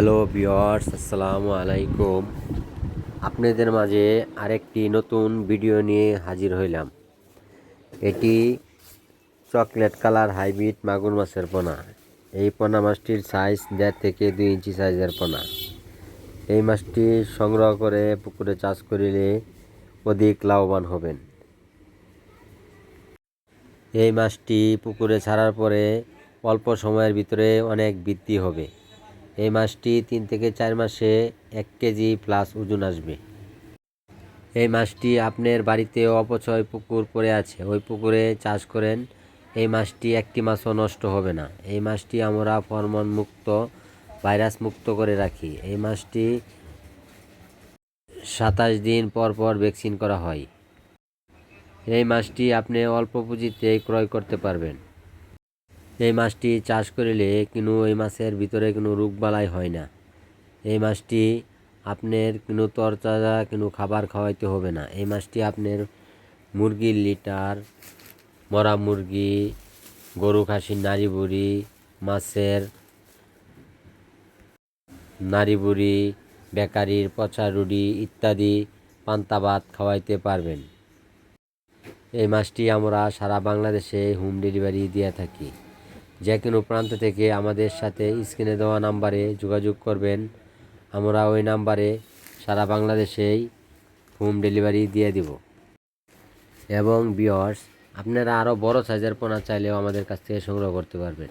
Hello বিয়ার্স আসসালামু আলাইকুম আপনাদের মাঝে আরেকটি নতুন ভিডিও নিয়ে হাজির হইলাম। এটি চকলেট কালার হাইব্রিড মাগুর মাছের পোনা। এই পোনা মাছটির সাইজ দেড় থেকে দুই ইঞ্চি সাইজের পোনা। এই মাছটি সংগ্রহ করে পুকুরে চাষ করিলে অধিক লাভবান হবেন। এই মাছটি পুকুরে ছাড়ার পরে অল্প সময়ের ভিতরে অনেক বৃদ্ধি হবে। এই মাছটি তিন থেকে চার মাসে এক কেজি প্লাস ওজন আসবে। এই মাছটি আপনার বাড়িতে অপচয় পুকুর পড়ে আছে। ওই পুকুরে চাষ করেন, এই মাছটি একটি মাছও নষ্ট হবে না। এই মাছটি আমরা ফরমন মুক্ত, ভাইরাস মুক্ত করে রাখি। এই মাছটি সাতাশ দিন পর পর ভ্যাকসিন করা হয়। এই মাছটি আপনি অল্প পুঁজিতে ক্রয় করতে পারবেন। এই মাছটি চাষ করিলে কোনো এই মাছের ভিতরে কোনো রোগবালাই হয় না। এই মাছটি আপনার কোনো তরতাজা, কোনো খাবার খাওয়াইতে হবে না। এই মাছটি আপনার মুরগির লিটার, মরা মুরগি, গরু খাসির নাড়ি বুড়ি, মাছের নাড়ি বুড়ি, বেকারির পচা রুডি ইত্যাদি পান্তা ভাত খাওয়াইতে পারবেন। এই মাছটি আমরা সারা বাংলাদেশে হোম ডেলিভারি দিয়ে থাকি। যে কোনো প্রান্ত থেকে আমাদের সাথে স্ক্রিনে দেওয়া নাম্বারে যোগাযোগ করবেন। আমরা ওই নাম্বারে সারা বাংলাদেশেই হোম ডেলিভারি দিয়ে দিব। এবং বিয়ার্স আপনারা আরও বড় সাইজের পোনা চাইলেও আমাদের কাছ থেকে সংগ্রহ করতে পারবেন।